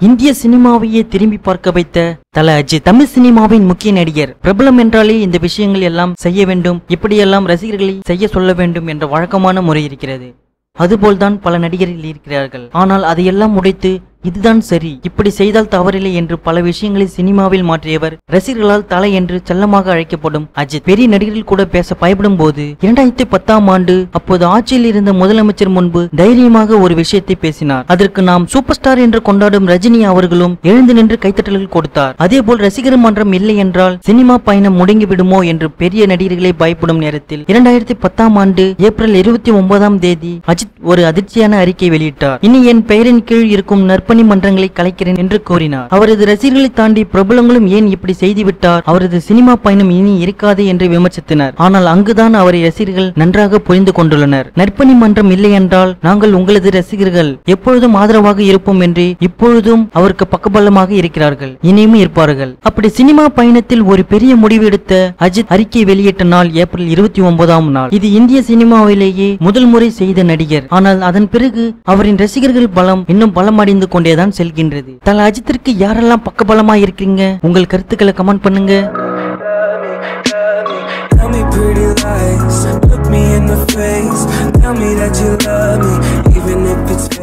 இந்திய சினிமாவையே திரும்பி பார்க்க வைத்த தல அஜித் தமிழ் சினிமாவின் முக்கிய நடிகர். பிரபலம் என்றாலே இந்த விஷயங்கள் எல்லாம் செய்ய வேண்டும் இப்படியெல்லாம் ரசிகர்களை செய்ய சொல்ல வேண்டும் என்ற வழக்கமான முறை இருக்கிறது. அதுபோல்தான் பல நடிகர்கள் இருக்கிறார்கள். ஆனால் அதையெல்லாம் உடைத்து இதுதான் சரி. இப்படி செய்தால் தவறில்லை என்று பல விஷயங்களை சினிமாவில் மாற்றியவர். ரசிகர்களால் தலை என்று செல்லமாக அழைக்கப்படும் அஜித். பெரிய நடிகர்கள் கூட பேச பயப்படும் போது இரண்டாயிரத்தி பத்தாம் ஆண்டு அப்போது ஆட்சியில் இருந்த முதலமைச்சர் முன்பு தைரியமாக ஒரு விஷயத்தை பேசினார். அதற்கு நாம் சூப்பர் ஸ்டார் என்று கொண்டாடும் ரஜினி அவர்களும் எழுந்து நின்று கைத்தட்டல்கள் கொடுத்தார். அதேபோல் ரசிகர் மன்றம் இல்லை என்றால் சினிமா பயணம் முடங்கி விடுமோ என்று பெரிய நடிகர்களே பயப்படும் நேரத்தில் இரண்டாயிரத்தி பத்தாம் ஆண்டு ஏப்ரல் இருபத்தி ஒன்பதாம் தேதி அஜித் ஒரு அதிர்ச்சியான அறிக்கை வெளியிட்டார். இனி என் பெயரின் கீழ் இருக்கும் நற்பணி மன்றங்களை கலைக்கிறேன் என்று கூறினார். அவரது ரசிகர்களை தாண்டி பிரபலங்களும் ஏன் இப்படி செய்துவிட்டார்? அவரது சினிமா பயணம் இனி இருக்காது என்று விமர்சித்தனர். ஆனால் அங்குதான் அவரை ரசிகர்கள் நன்றாக புரிந்து கொண்டுள்ளனர். நற்பணி மன்றம் இல்லை என்றால் நாங்கள் உங்களது ரசிகர்கள் எப்பொழுதும் ஆதரவாக இருப்போம் என்று இப்பொழுதும் அவருக்கு பக்கபலமாக இருக்கிறார்கள். இனியும் இருப்பார்கள். அப்படி சினிமா பயணத்தில் ஒரு பெரிய முடிவு எடுத்த அஜித் அறிக்கை வெளியிட்ட நாள் ஏப்ரல் இருபத்தி ஒன்பதாம் நாள். இது இந்திய சினிமாவிலேயே முதல் முறை செய்த நடிகர். ஆனால் அதன் பிறகு அவரின் ரசிகர்கள் பலம் இன்னும் பலமடைந்து கொண்டேதான் செல்கின்றது. தல அஜித்திற்கு யாரெல்லாம் பக்கபலமா இருக்கீங்க உங்கள் கருத்துக்களை கமெண்ட் பண்ணுங்க. Tell me. Tell me that you love me, even if it's